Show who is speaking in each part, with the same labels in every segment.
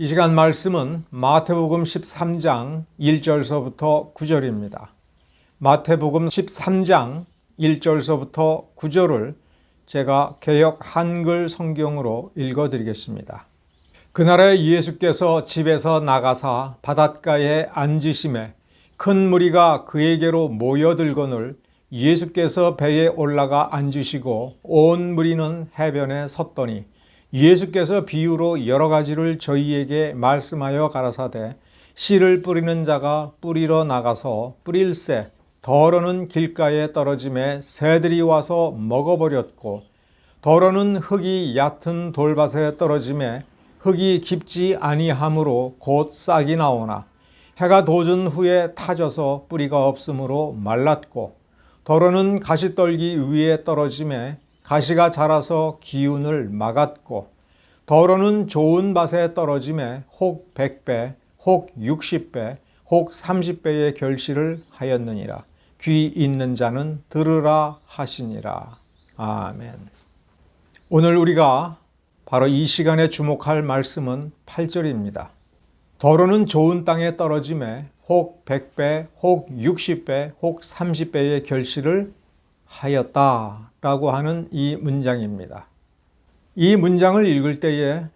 Speaker 1: 이 시간 말씀은 마태복음 13장 1절서부터 9절입니다. 마태복음 13장 1절서부터 9절을 제가 개역 한글 성경으로 읽어 드리겠습니다. 그날에 예수께서 집에서 나가사 바닷가에 앉으심에 큰 무리가 그에게로 모여들거늘 예수께서 배에 올라가 앉으시고 온 무리는 해변에 섰더니 예수께서 비유로 여러 가지를 저희에게 말씀하여 가라사대 씨를 뿌리는 자가 뿌리러 나가서 뿌릴새 더러는 길가에 떨어짐에 새들이 와서 먹어버렸고 더러는 흙이 얕은 돌밭에 떨어짐에 흙이 깊지 아니하므로 곧 싹이 나오나 해가 돋은 후에 타져서 뿌리가 없으므로 말랐고 더러는 가시떨기 위에 떨어짐에 가시가 자라서 기운을 막았고 더러는 좋은 밭에 떨어짐에 혹 100배, 혹 60배, 혹 30배의 결실을 하였느니라. 귀 있는 자는 들으라 하시니라. 아멘. 오늘 우리가 바로 이 시간에 주목할 말씀은 8절입니다. 더러는 좋은 땅에 떨어짐에 혹 100배, 혹 60배, 혹 30배의 결실을 하였다 라고 하는 이 문장입니다. 이 문장을 읽을 때에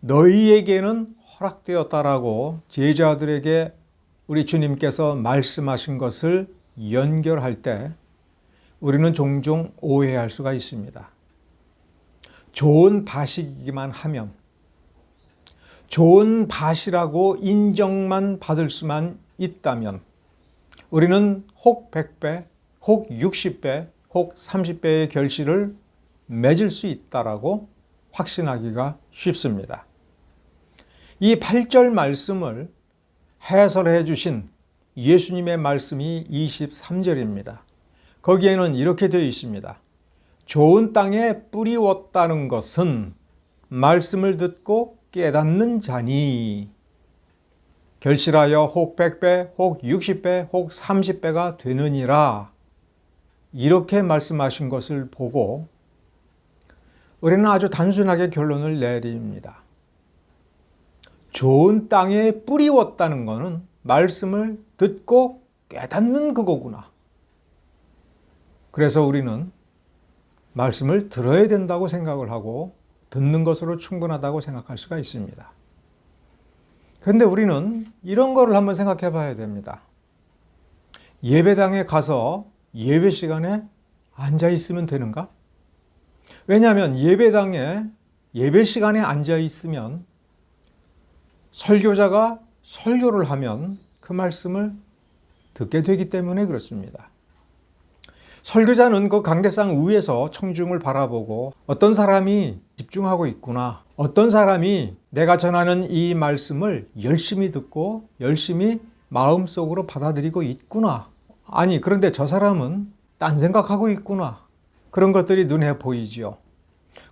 Speaker 1: 너희에게는 허락되었다라고 제자들에게 우리 주님께서 말씀하신 것을 연결할 때 우리는 종종 오해할 수가 있습니다. 좋은 바식이기만 하면 좋은 밭이라고 인정만 받을 수만 있다면 우리는 혹 100배, 혹 60배, 혹 30배의 결실을 맺을 수 있다라고 확신하기가 쉽습니다. 이 8절 말씀을 해설해 주신 예수님의 말씀이 23절입니다. 거기에는 이렇게 되어 있습니다. 좋은 땅에 뿌리웠다는 것은 말씀을 듣고 깨닫는 자니 결실하여 혹 100배, 혹 60배, 혹 30배가 되느니라. 이렇게 말씀하신 것을 보고 우리는 아주 단순하게 결론을 내립니다. 좋은 땅에 뿌리웠다는 것은 말씀을 듣고 깨닫는 그거구나. 그래서 우리는 말씀을 들어야 된다고 생각을 하고 듣는 것으로 충분하다고 생각할 수가 있습니다. 그런데 우리는 이런 거를 한번 생각해 봐야 됩니다. 예배당에 가서 예배 시간에 앉아 있으면 되는가? 왜냐하면 예배당에 예배 시간에 앉아 있으면 설교자가 설교를 하면 그 말씀을 듣게 되기 때문에 그렇습니다. 설교자는 그 강대상 위에서 청중을 바라보고 어떤 사람이 집중하고 있구나. 어떤 사람이 내가 전하는 이 말씀을 열심히 듣고 열심히 마음속으로 받아들이고 있구나. 아니, 그런데 저 사람은 딴 생각하고 있구나. 그런 것들이 눈에 보이지요.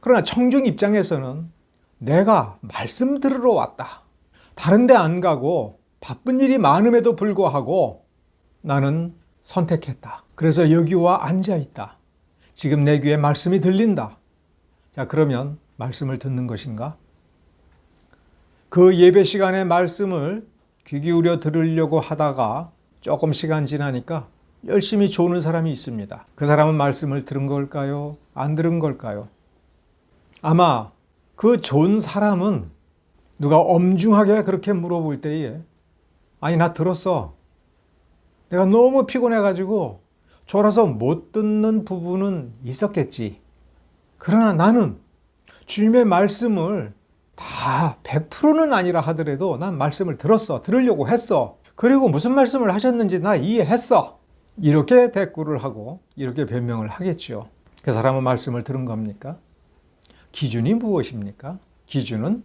Speaker 1: 그러나 청중 입장에서는 내가 말씀 들으러 왔다. 다른 데 안 가고 바쁜 일이 많음에도 불구하고 나는 선택했다. 그래서 여기 와 앉아 있다. 지금 내 귀에 말씀이 들린다. 자, 그러면 말씀을 듣는 것인가? 그 예배 시간에 말씀을 귀 기울여 들으려고 하다가 조금 시간 지나니까 열심히 조는 사람이 있습니다. 그 사람은 말씀을 들은 걸까요? 안 들은 걸까요? 아마 그 좋은 사람은 누가 엄중하게 그렇게 물어볼 때에 아니 나 들었어. 내가 너무 피곤해가지고 졸아서 못 듣는 부분은 있었겠지. 그러나 나는 주님의 말씀을 다 100%는 아니라 하더라도 난 말씀을 들었어. 들으려고 했어. 그리고 무슨 말씀을 하셨는지 나 이해했어. 이렇게 대꾸를 하고 이렇게 변명을 하겠죠. 그 사람은 말씀을 들은 겁니까? 기준이 무엇입니까? 기준은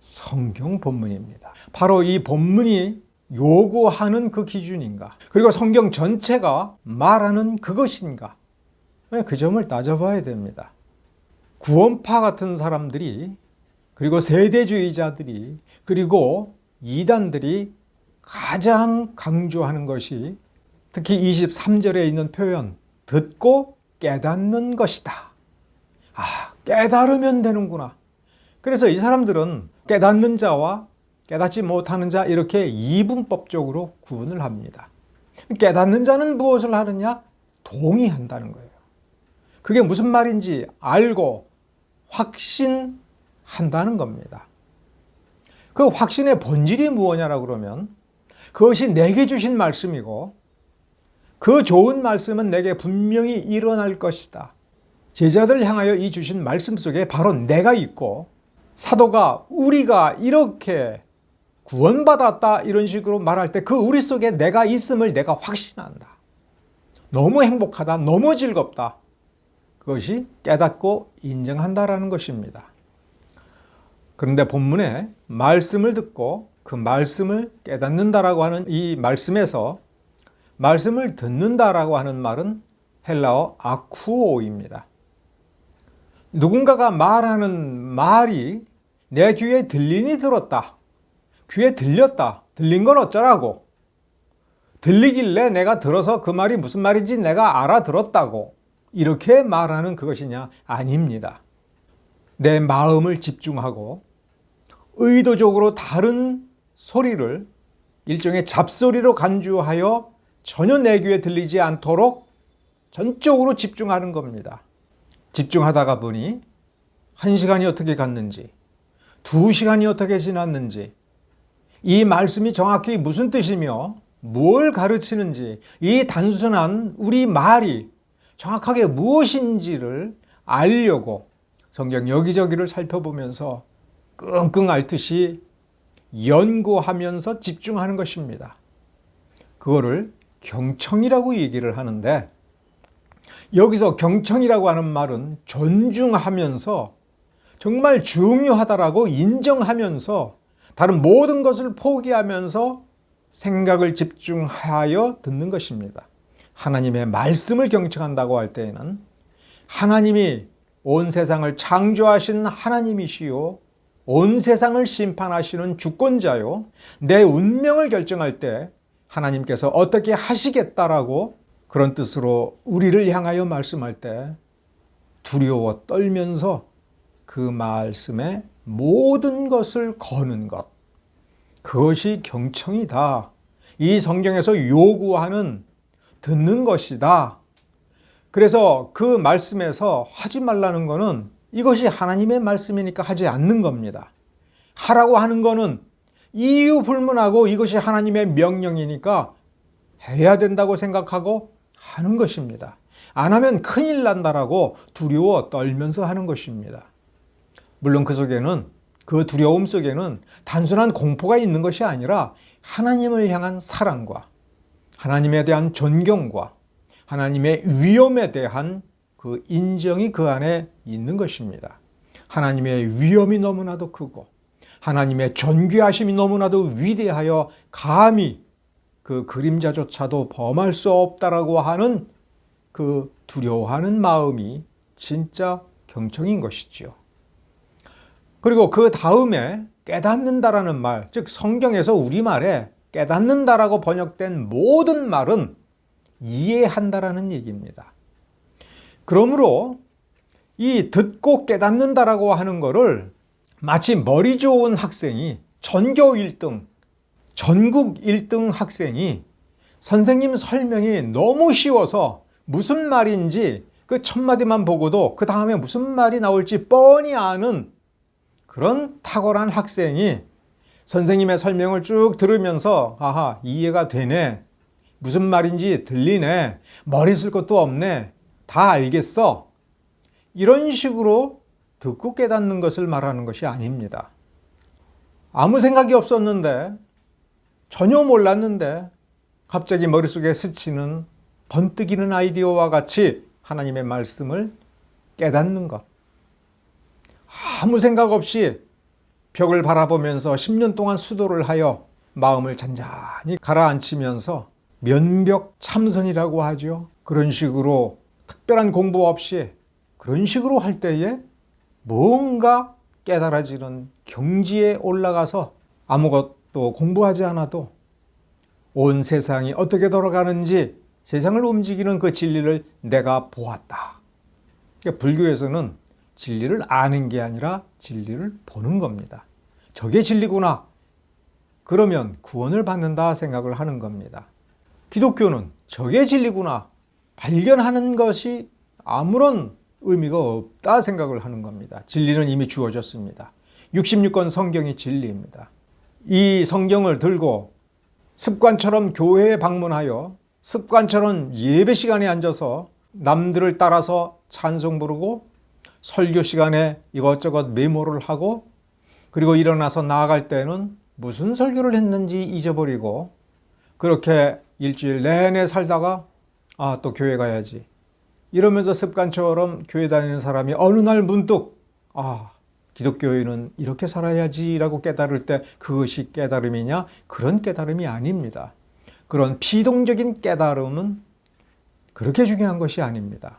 Speaker 1: 성경 본문입니다. 바로 이 본문이 요구하는 그 기준인가? 그리고 성경 전체가 말하는 그것인가? 그 점을 따져봐야 됩니다. 구원파 같은 사람들이 그리고 세대주의자들이 그리고 이단들이 가장 강조하는 것이 특히 23절에 있는 표현 듣고 깨닫는 것이다. 아, 깨달으면 되는구나. 그래서 이 사람들은 깨닫는 자와 깨닫지 못하는 자 이렇게 이분법적으로 구분을 합니다. 깨닫는 자는 무엇을 하느냐? 동의한다는 거예요. 그게 무슨 말인지 알고 확신한다는 겁니다. 그 확신의 본질이 무엇냐라고 그러면 그것이 내게 주신 말씀이고 그 좋은 말씀은 내게 분명히 일어날 것이다. 제자들 향하여 이 주신 말씀 속에 바로 내가 있고 사도가 우리가 이렇게 구원받았다 이런 식으로 말할 때 그 우리 속에 내가 있음을 내가 확신한다. 너무 행복하다. 너무 즐겁다. 그것이 깨닫고 인정한다라는 것입니다. 그런데 본문에 말씀을 듣고 그 말씀을 깨닫는다라고 하는 이 말씀에서 말씀을 듣는다라고 하는 말은 헬라어 아쿠오입니다. 누군가가 말하는 말이 내 귀에 들리니 들었다. 귀에 들렸다. 들린 건 어쩌라고. 들리길래 내가 들어서 그 말이 무슨 말인지 내가 알아들었다고. 이렇게 말하는 그것이냐? 아닙니다. 내 마음을 집중하고 의도적으로 다른 소리를 일종의 잡소리로 간주하여 전혀 내 귀에 들리지 않도록 전적으로 집중하는 겁니다. 집중하다가 보니 한 시간이 어떻게 갔는지, 두 시간이 어떻게 지났는지, 이 말씀이 정확히 무슨 뜻이며 뭘 가르치는지, 이 단순한 우리 말이 정확하게 무엇인지를 알려고 성경 여기저기를 살펴보면서 끙끙 앓듯이 연구하면서 집중하는 것입니다. 그거를 경청이라고 얘기를 하는데 여기서 경청이라고 하는 말은 존중하면서 정말 중요하다라고 인정하면서 다른 모든 것을 포기하면서 생각을 집중하여 듣는 것입니다. 하나님의 말씀을 경청한다고 할 때에는 하나님이 온 세상을 창조하신 하나님이시요. 온 세상을 심판하시는 주권자요. 내 운명을 결정할 때 하나님께서 어떻게 하시겠다라고 그런 뜻으로 우리를 향하여 말씀할 때 두려워 떨면서 그 말씀에 모든 것을 거는 것. 그것이 경청이다. 이 성경에서 요구하는 듣는 것이다. 그래서 그 말씀에서 하지 말라는 것은 이것이 하나님의 말씀이니까 하지 않는 겁니다. 하라고 하는 것은 이유 불문하고 이것이 하나님의 명령이니까 해야 된다고 생각하고 하는 것입니다. 안 하면 큰일 난다라고 두려워 떨면서 하는 것입니다. 물론 그 속에는 그 두려움 속에는 단순한 공포가 있는 것이 아니라 하나님을 향한 사랑과 하나님에 대한 존경과 하나님의 위엄에 대한 그 인정이 그 안에 있는 것입니다. 하나님의 위엄이 너무나도 크고 하나님의 존귀하심이 너무나도 위대하여 감히 그 그림자조차도 범할 수 없다라고 하는 그 두려워하는 마음이 진짜 경청인 것이지요. 그리고 그 다음에 깨닫는다라는 말, 즉 성경에서 우리말에 깨닫는다라고 번역된 모든 말은 이해한다라는 얘기입니다. 그러므로 이 듣고 깨닫는다라고 하는 것을 마치 머리 좋은 학생이 전교 1등, 전국 1등 학생이 선생님 설명이 너무 쉬워서 무슨 말인지 그 첫 마디만 보고도 그 다음에 무슨 말이 나올지 뻔히 아는 그런 탁월한 학생이 선생님의 설명을 쭉 들으면서 아하 이해가 되네. 무슨 말인지 들리네. 머리 쓸 것도 없네 다 알겠어 이런 식으로 듣고 깨닫는 것을 말하는 것이 아닙니다. 아무 생각이 없었는데 전혀 몰랐는데 갑자기 머릿속에 스치는 번뜩이는 아이디어와 같이 하나님의 말씀을 깨닫는 것. 아무 생각 없이 벽을 바라보면서 10년 동안 수도를 하여 마음을 잔잔히 가라앉히면서 면벽 참선이라고 하죠. 그런 식으로 특별한 공부 없이 그런 식으로 할 때에 뭔가 깨달아지는 경지에 올라가서 아무것도 공부하지 않아도 온 세상이 어떻게 돌아가는지 세상을 움직이는 그 진리를 내가 보았다. 그러니까 불교에서는 진리를 아는 게 아니라 진리를 보는 겁니다. 저게 진리구나. 그러면 구원을 받는다 생각을 하는 겁니다. 기독교는 저게 진리구나. 발견하는 것이 아무런 의미가 없다 생각을 하는 겁니다. 진리는 이미 주어졌습니다. 66권 성경이 진리입니다. 이 성경을 들고 습관처럼 교회에 방문하여 습관처럼 예배 시간에 앉아서 남들을 따라서 찬송 부르고 설교 시간에 이것저것 메모를 하고 그리고 일어나서 나아갈 때는 무슨 설교를 했는지 잊어버리고 그렇게 일주일 내내 살다가 아, 또 교회 가야지. 이러면서 습관처럼 교회 다니는 사람이 어느 날 문득 아, 기독교인은 이렇게 살아야지라고 깨달을 때 그것이 깨달음이냐? 그런 깨달음이 아닙니다. 그런 비동적인 깨달음은 그렇게 중요한 것이 아닙니다.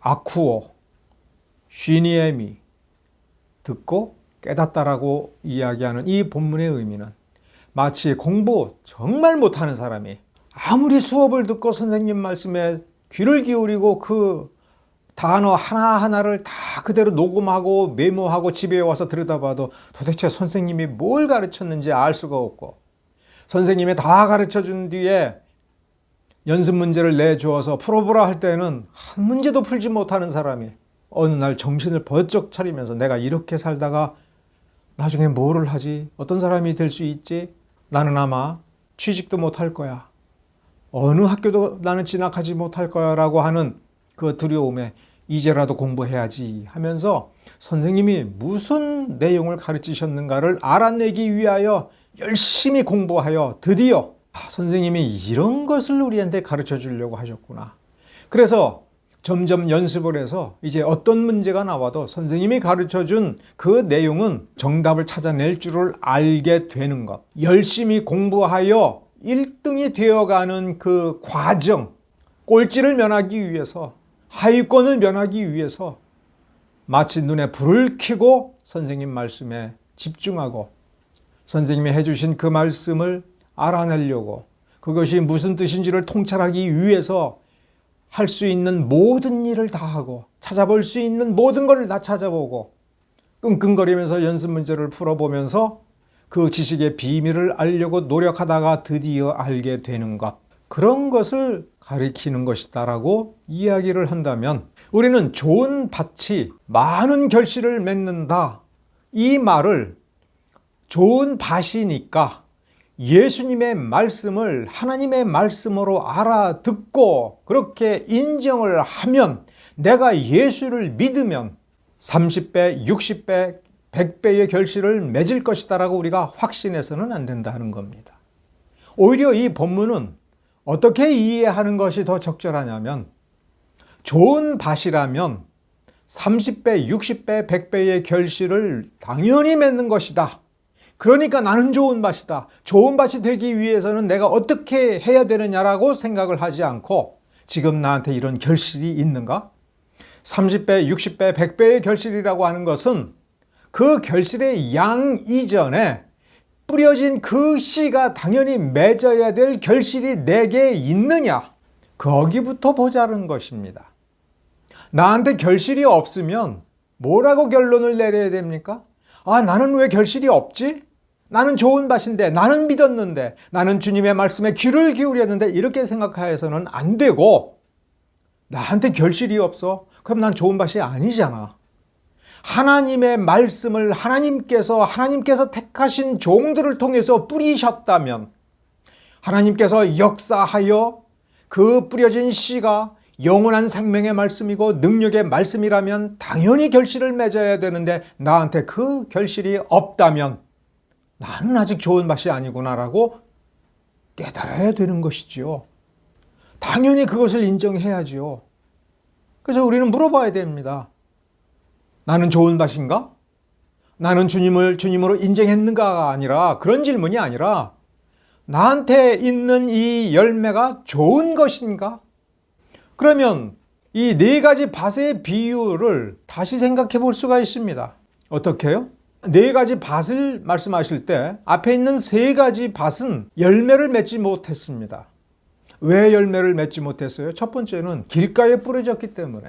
Speaker 1: 아쿠오, 쉬니에미 듣고 깨닫다라고 이야기하는 이 본문의 의미는 마치 공부 정말 못하는 사람이 아무리 수업을 듣고 선생님 말씀에 귀를 기울이고 그 단어 하나하나를 다 그대로 녹음하고 메모하고 집에 와서 들여다봐도 도대체 선생님이 뭘 가르쳤는지 알 수가 없고 선생님이 다 가르쳐 준 뒤에 연습 문제를 내주어서 풀어보라 할 때는 한 문제도 풀지 못하는 사람이 어느 날 정신을 번쩍 차리면서 내가 이렇게 살다가 나중에 뭐를 하지? 어떤 사람이 될 수 있지? 나는 아마 취직도 못할 거야. 어느 학교도 나는 진학하지 못할 거야 라고 하는 그 두려움에 이제라도 공부해야지 하면서 선생님이 무슨 내용을 가르치셨는가를 알아내기 위하여 열심히 공부하여 드디어 아, 선생님이 이런 것을 우리한테 가르쳐 주려고 하셨구나. 그래서 점점 연습을 해서 이제 어떤 문제가 나와도 선생님이 가르쳐 준 그 내용은 정답을 찾아낼 줄을 알게 되는 것. 열심히 공부하여 1등이 되어가는 그 과정, 꼴찌를 면하기 위해서, 하위권을 면하기 위해서 마치 눈에 불을 켜고 선생님 말씀에 집중하고 선생님이 해주신 그 말씀을 알아내려고 그것이 무슨 뜻인지를 통찰하기 위해서 할 수 있는 모든 일을 다 하고 찾아볼 수 있는 모든 것을 다 찾아보고 끙끙거리면서 연습 문제를 풀어보면서 그 지식의 비밀을 알려고 노력하다가 드디어 알게 되는 것. 그런 것을 가리키는 것이다라고 이야기를 한다면 우리는 좋은 밭이 많은 결실을 맺는다. 이 말을 좋은 밭이니까 예수님의 말씀을 하나님의 말씀으로 알아듣고 그렇게 인정을 하면 내가 예수를 믿으면 30배, 60배, 100배의 결실을 맺을 것이다라고 우리가 확신해서는 안 된다는 겁니다. 오히려 이 본문은 어떻게 이해하는 것이 더 적절하냐면 좋은 밭이라면 30배, 60배, 100배의 결실을 당연히 맺는 것이다. 그러니까 나는 좋은 밭이다. 좋은 밭이 되기 위해서는 내가 어떻게 해야 되느냐라고 생각을 하지 않고 지금 나한테 이런 결실이 있는가? 30배, 60배, 100배의 결실이라고 하는 것은 그 결실의 양 이전에 뿌려진 그 씨가 당연히 맺어야 될 결실이 내게 있느냐? 거기부터 보자는 것입니다. 나한테 결실이 없으면 뭐라고 결론을 내려야 됩니까? 아, 나는 왜 결실이 없지? 나는 좋은 밭인데, 나는 믿었는데, 나는 주님의 말씀에 귀를 기울였는데, 이렇게 생각해서는 안 되고, 나한테 결실이 없어? 그럼 난 좋은 밭이 아니잖아. 하나님의 말씀을 하나님께서, 하나님께서 택하신 종들을 통해서 뿌리셨다면, 하나님께서 역사하여 그 뿌려진 씨가 영원한 생명의 말씀이고 능력의 말씀이라면 당연히 결실을 맺어야 되는데 나한테 그 결실이 없다면 나는 아직 좋은 맛이 아니구나라고 깨달아야 되는 것이지요. 당연히 그것을 인정해야지요. 그래서 우리는 물어봐야 됩니다. 나는 좋은 밭인가? 나는 주님을 주님으로 인정했는가가 아니라 그런 질문이 아니라 나한테 있는 이 열매가 좋은 것인가? 그러면 이 네 가지 밭의 비유를 다시 생각해 볼 수가 있습니다. 어떻게요? 네 가지 밭을 말씀하실 때 앞에 있는 세 가지 밭은 열매를 맺지 못했습니다. 왜 열매를 맺지 못했어요? 첫 번째는 길가에 뿌려졌기 때문에.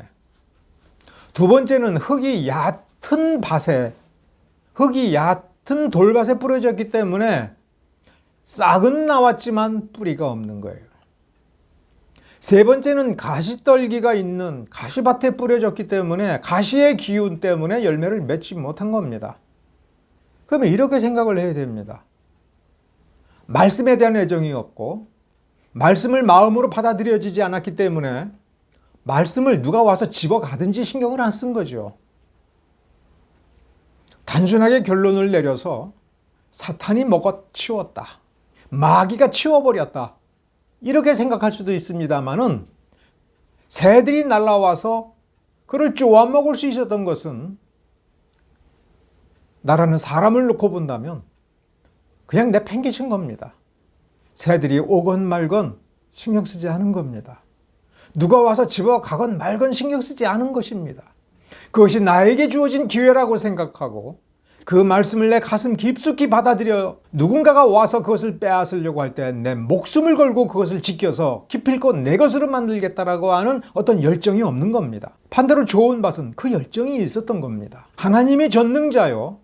Speaker 1: 두 번째는 흙이 얕은 밭에 흙이 얕은 돌밭에 뿌려졌기 때문에 싹은 나왔지만 뿌리가 없는 거예요. 세 번째는 가시떨기가 있는 가시밭에 뿌려졌기 때문에 가시의 기운 때문에 열매를 맺지 못한 겁니다. 그러면 이렇게 생각을 해야 됩니다. 말씀에 대한 애정이 없고 말씀을 마음으로 받아들여지지 않았기 때문에 말씀을 누가 와서 집어가든지 신경을 안 쓴 거죠. 단순하게 결론을 내려서 사탄이 먹어 치웠다. 마귀가 치워버렸다. 이렇게 생각할 수도 있습니다만은 새들이 날라와서 그를 쪼아 먹을 수 있었던 것은 나라는 사람을 놓고 본다면 그냥 내팽개친 겁니다. 새들이 오건 말건 신경 쓰지 않은 겁니다. 누가 와서 집어가건 말건 신경 쓰지 않은 것입니다. 그것이 나에게 주어진 기회라고 생각하고 그 말씀을 내 가슴 깊숙이 받아들여 누군가가 와서 그것을 빼앗으려고 할 때 내 목숨을 걸고 그것을 지켜서 기필코 내 것으로 만들겠다라고 하는 어떤 열정이 없는 겁니다. 반대로 좋은 밭은 그 열정이 있었던 겁니다. 하나님이 전능자요.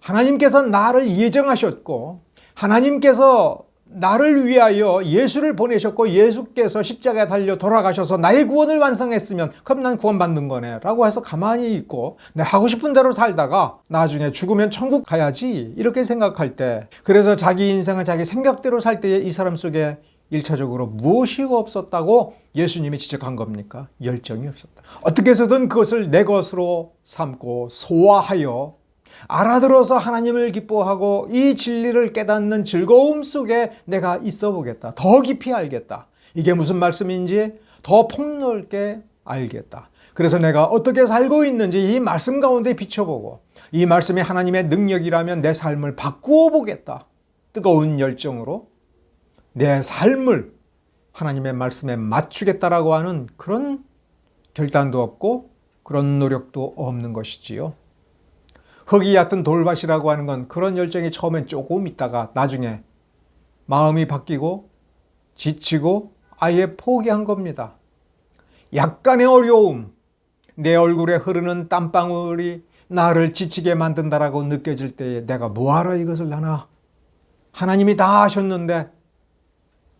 Speaker 1: 하나님께서 나를 예정하셨고 하나님께서 나를 위하여 예수를 보내셨고 예수께서 십자가에 달려 돌아가셔서 나의 구원을 완성했으면 그럼 난 구원받는 거네 라고 해서 가만히 있고 내 하고 싶은 대로 살다가 나중에 죽으면 천국 가야지 이렇게 생각할 때 그래서 자기 인생을 자기 생각대로 살 때에 이 사람 속에 일차적으로 무엇이 없었다고 예수님이 지적한 겁니까? 열정이 없었다. 어떻게 해서든 그것을 내 것으로 삼고 소화하여 알아들어서 하나님을 기뻐하고 이 진리를 깨닫는 즐거움 속에 내가 있어 보겠다. 더 깊이 알겠다. 이게 무슨 말씀인지 더 폭넓게 알겠다. 그래서 내가 어떻게 살고 있는지 이 말씀 가운데 비춰보고 이 말씀이 하나님의 능력이라면 내 삶을 바꾸어 보겠다. 뜨거운 열정으로 내 삶을 하나님의 말씀에 맞추겠다라고 하는 그런 결단도 없고 그런 노력도 없는 것이지요. 흙이 얕은 돌밭이라고 하는 건 그런 열정이 처음엔 조금 있다가 나중에 마음이 바뀌고 지치고 아예 포기한 겁니다. 약간의 어려움, 내 얼굴에 흐르는 땀방울이 나를 지치게 만든다라고 느껴질 때에 내가 뭐하러 이것을 하나? 하나님이 다 하셨는데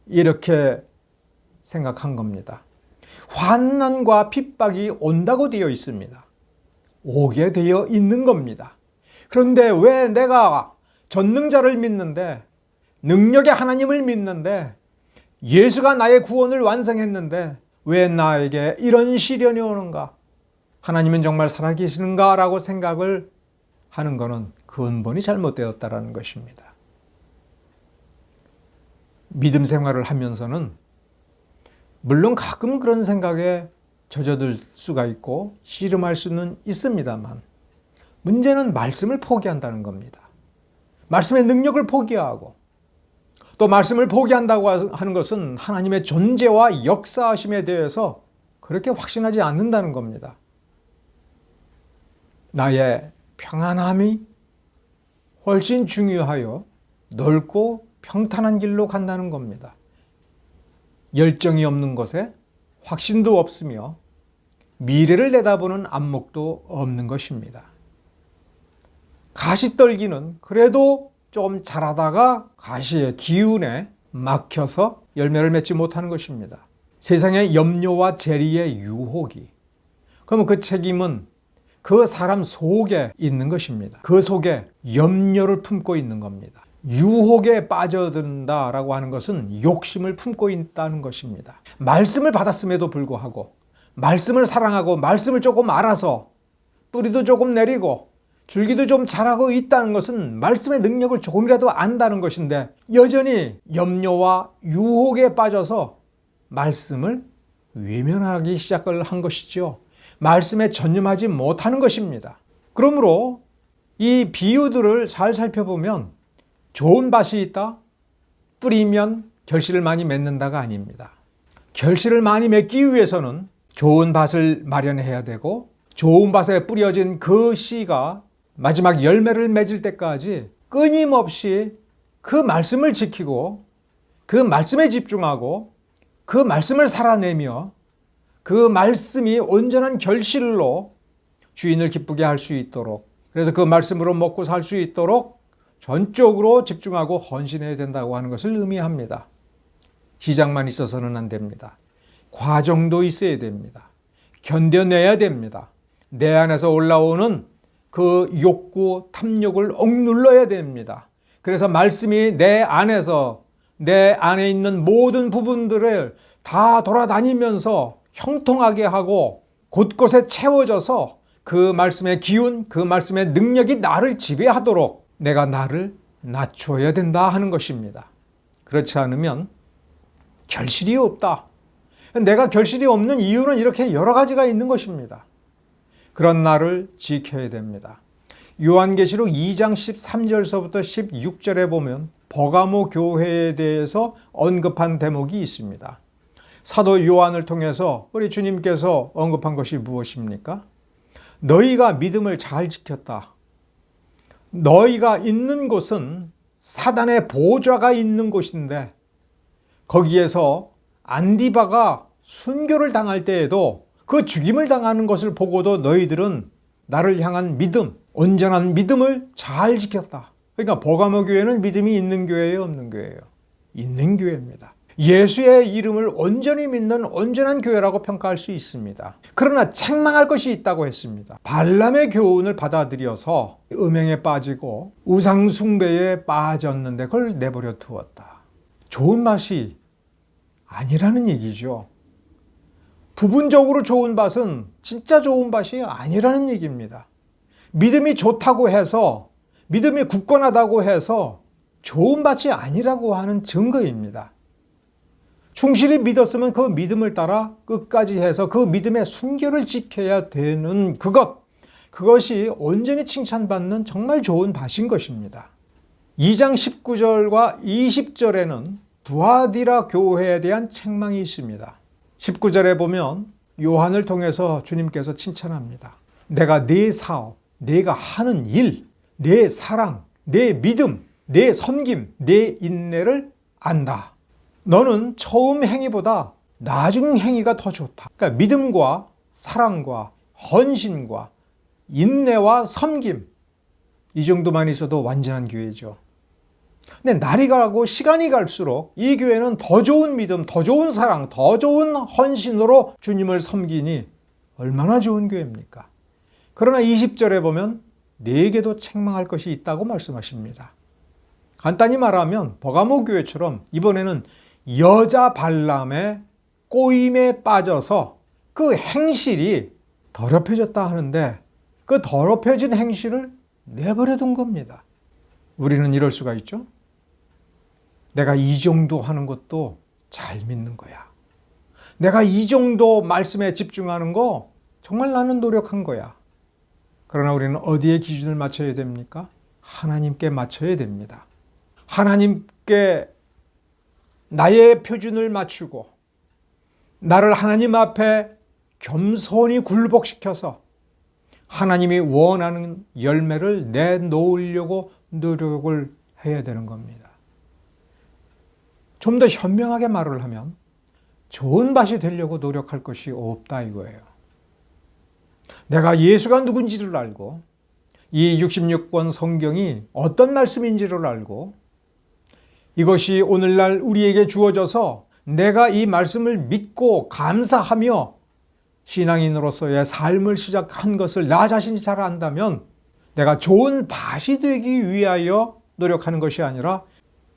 Speaker 1: 이렇게 생각한 겁니다. 환난과 핍박이 온다고 되어 있습니다. 오게 되어 있는 겁니다. 그런데 왜 내가 전능자를 믿는데 능력의 하나님을 믿는데 예수가 나의 구원을 완성했는데 왜 나에게 이런 시련이 오는가? 하나님은 정말 살아계시는가? 라고 생각을 하는 것은 근본이 잘못되었다라는 것입니다. 믿음 생활을 하면서는 물론 가끔 그런 생각에 젖어들 수가 있고 씨름할 수는 있습니다만 문제는 말씀을 포기한다는 겁니다. 말씀의 능력을 포기하고 또 말씀을 포기한다고 하는 것은 하나님의 존재와 역사하심에 대해서 그렇게 확신하지 않는다는 겁니다. 나의 평안함이 훨씬 중요하여 넓고 평탄한 길로 간다는 겁니다. 열정이 없는 것에 확신도 없으며 미래를 내다보는 안목도 없는 것입니다. 가시떨기는 그래도 좀 자라다가 가시의 기운에 막혀서 열매를 맺지 못하는 것입니다. 세상의 염려와 재리의 유혹이. 그러면 그 책임은 그 사람 속에 있는 것입니다. 그 속에 염려를 품고 있는 겁니다. 유혹에 빠져든다라고 하는 것은 욕심을 품고 있다는 것입니다. 말씀을 받았음에도 불구하고 말씀을 사랑하고 말씀을 조금 알아서 뿌리도 조금 내리고 줄기도 좀 자라고 있다는 것은 말씀의 능력을 조금이라도 안다는 것인데 여전히 염려와 유혹에 빠져서 말씀을 외면하기 시작을 한 것이죠. 말씀에 전념하지 못하는 것입니다. 그러므로 이 비유들을 잘 살펴보면 좋은 밭이 있다? 뿌리면 결실을 많이 맺는다가 아닙니다. 결실을 많이 맺기 위해서는 좋은 밭을 마련해야 되고 좋은 밭에 뿌려진 그 씨가 마지막 열매를 맺을 때까지 끊임없이 그 말씀을 지키고 그 말씀에 집중하고 그 말씀을 살아내며 그 말씀이 온전한 결실로 주인을 기쁘게 할 수 있도록 그래서 그 말씀으로 먹고 살 수 있도록 전적으로 집중하고 헌신해야 된다고 하는 것을 의미합니다. 시작만 있어서는 안 됩니다. 과정도 있어야 됩니다. 견뎌내야 됩니다. 내 안에서 올라오는 그 욕구, 탐욕을 억눌러야 됩니다. 그래서 말씀이 내 안에서 내 안에 있는 모든 부분들을 다 돌아다니면서 형통하게 하고 곳곳에 채워져서 그 말씀의 기운, 그 말씀의 능력이 나를 지배하도록 내가 나를 낮춰야 된다 하는 것입니다. 그렇지 않으면 결실이 없다. 내가 결실이 없는 이유는 이렇게 여러 가지가 있는 것입니다. 그런 나를 지켜야 됩니다. 요한계시록 2장 13절서부터 16절에 보면 버가모 교회에 대해서 언급한 대목이 있습니다. 사도 요한을 통해서 우리 주님께서 언급한 것이 무엇입니까? 너희가 믿음을 잘 지켰다. 너희가 있는 곳은 사단의 보좌가 있는 곳인데 거기에서 안디바가 순교를 당할 때에도 그 죽임을 당하는 것을 보고도 너희들은 나를 향한 믿음, 온전한 믿음을 잘 지켰다. 그러니까 버가모 교회는 믿음이 있는 교회예요, 없는 교회예요? 있는 교회입니다. 예수의 이름을 온전히 믿는 온전한 교회라고 평가할 수 있습니다. 그러나 책망할 것이 있다고 했습니다. 발람의 교훈을 받아들여서 음행에 빠지고 우상숭배에 빠졌는데 그걸 내버려 두었다. 좋은 맛이 아니라는 얘기죠. 부분적으로 좋은 밭은 진짜 좋은 밭이 아니라는 얘기입니다. 믿음이 좋다고 해서 믿음이 굳건하다고 해서 좋은 밭이 아니라고 하는 증거입니다. 충실히 믿었으면 그 믿음을 따라 끝까지 해서 그 믿음의 순결을 지켜야 되는 그것, 그것이 온전히 칭찬받는 정말 좋은 밭인 것입니다. 2장 19절과 20절에는 두아디라 교회에 대한 책망이 있습니다. 19절에 보면 요한을 통해서 주님께서 칭찬합니다. 내가 네 사업, 내가 하는 일, 내 사랑, 내 믿음, 내 섬김, 내 인내를 안다. 너는 처음 행위보다 나중 행위가 더 좋다. 그러니까 믿음과 사랑과 헌신과 인내와 섬김 이 정도만 있어도 완전한 교회죠. 근데 날이 가고 시간이 갈수록 이 교회는 더 좋은 믿음, 더 좋은 사랑, 더 좋은 헌신으로 주님을 섬기니 얼마나 좋은 교회입니까? 그러나 20절에 보면 네개도 책망할 것이 있다고 말씀하십니다. 간단히 말하면 버가모 교회처럼 이번에는 여자 발람의 꼬임에 빠져서 그 행실이 더럽혀졌다 하는데 그 더럽혀진 행실을 내버려 둔 겁니다. 우리는 이럴 수가 있죠. 내가 이 정도 하는 것도 잘 믿는 거야. 내가 이 정도 말씀에 집중하는 거 정말 나는 노력한 거야. 그러나 우리는 어디에 기준을 맞춰야 됩니까? 하나님께 맞춰야 됩니다. 하나님께 나의 표준을 맞추고 나를 하나님 앞에 겸손히 굴복시켜서 하나님이 원하는 열매를 내놓으려고 노력을 해야 되는 겁니다. 좀 더 현명하게 말을 하면 좋은 밭이 되려고 노력할 것이 없다 이거예요. 내가 예수가 누군지를 알고 이 66권 성경이 어떤 말씀인지를 알고 이것이 오늘날 우리에게 주어져서 내가 이 말씀을 믿고 감사하며 신앙인으로서의 삶을 시작한 것을 나 자신이 잘 안다면 내가 좋은 밭이 되기 위하여 노력하는 것이 아니라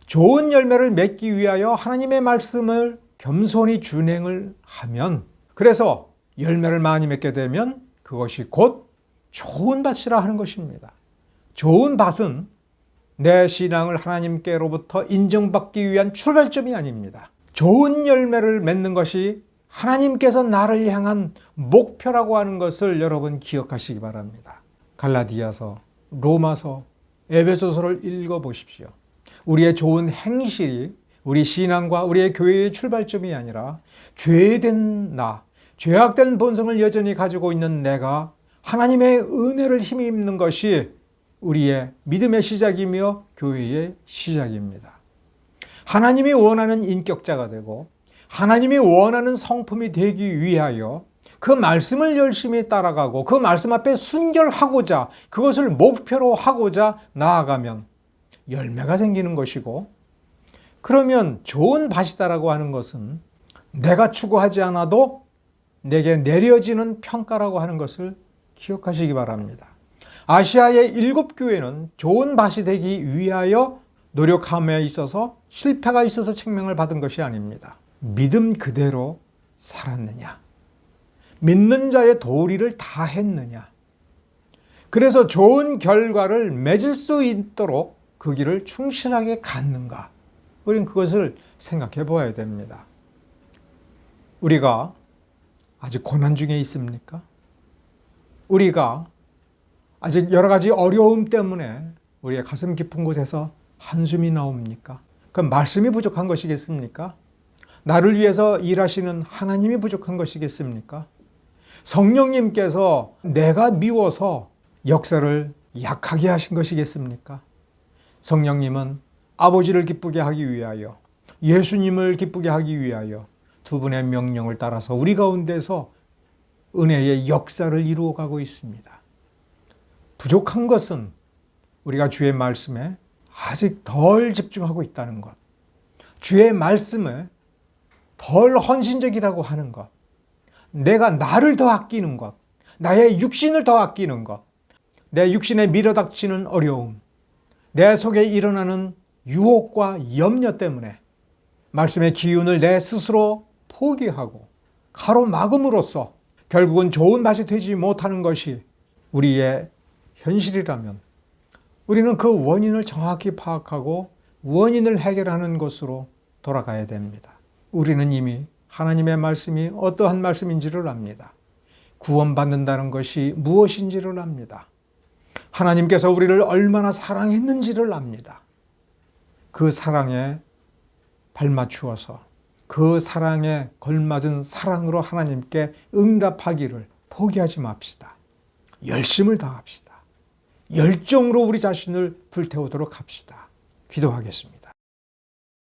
Speaker 1: 좋은 열매를 맺기 위하여 하나님의 말씀을 겸손히 준행을 하면 그래서 열매를 많이 맺게 되면 그것이 곧 좋은 밭이라 하는 것입니다. 좋은 밭은 내 신앙을 하나님께로부터 인정받기 위한 출발점이 아닙니다. 좋은 열매를 맺는 것이 하나님께서 나를 향한 목표라고 하는 것을 여러분 기억하시기 바랍니다. 갈라디아서, 로마서, 에베소서를 읽어 보십시오. 우리의 좋은 행실이 우리 신앙과 우리의 교회의 출발점이 아니라 죄된 나, 죄악된 본성을 여전히 가지고 있는 내가 하나님의 은혜를 힘입는 것이 우리의 믿음의 시작이며 교회의 시작입니다. 하나님이 원하는 인격자가 되고 하나님이 원하는 성품이 되기 위하여 그 말씀을 열심히 따라가고 그 말씀 앞에 순결하고자 그것을 목표로 하고자 나아가면 열매가 생기는 것이고 그러면 좋은 밭이다라고 하는 것은 내가 추구하지 않아도 내게 내려지는 평가라고 하는 것을 기억하시기 바랍니다. 아시아의 일곱 교회는 좋은 밭이 되기 위하여 노력함에 있어서 실패가 있어서 책명을 받은 것이 아닙니다. 믿음 그대로 살았느냐? 믿는 자의 도리를 다 했느냐? 그래서 좋은 결과를 맺을 수 있도록 그 길을 충실하게 갔는가? 우리는 그것을 생각해 보아야 됩니다. 우리가 아직 고난 중에 있습니까? 우리가 아직 여러 가지 어려움 때문에 우리의 가슴 깊은 곳에서 한숨이 나옵니까? 그 말씀이 부족한 것이겠습니까? 나를 위해서 일하시는 하나님이 부족한 것이겠습니까? 성령님께서 내가 미워서 역사를 약하게 하신 것이겠습니까? 성령님은 아버지를 기쁘게 하기 위하여 예수님을 기쁘게 하기 위하여 두 분의 명령을 따라서 우리 가운데서 은혜의 역사를 이루어 가고 있습니다. 부족한 것은 우리가 주의 말씀에 아직 덜 집중하고 있다는 것. 주의 말씀에 덜 헌신적이라고 하는 것. 내가 나를 더 아끼는 것. 나의 육신을 더 아끼는 것. 내 육신에 밀어닥치는 어려움. 내 속에 일어나는 유혹과 염려 때문에 말씀의 기운을 내 스스로 포기하고 가로막음으로써 결국은 좋은 맛이 되지 못하는 것이 우리의 현실이라면 우리는 그 원인을 정확히 파악하고 원인을 해결하는 것으로 돌아가야 됩니다. 우리는 이미 하나님의 말씀이 어떠한 말씀인지를 압니다. 구원받는다는 것이 무엇인지를 압니다. 하나님께서 우리를 얼마나 사랑했는지를 압니다. 그 사랑에 발맞추어서 그 사랑에 걸맞은 사랑으로 하나님께 응답하기를 포기하지 맙시다. 열심을 다합시다. 열정으로 우리 자신을 불태우도록 합시다. 기도하겠습니다.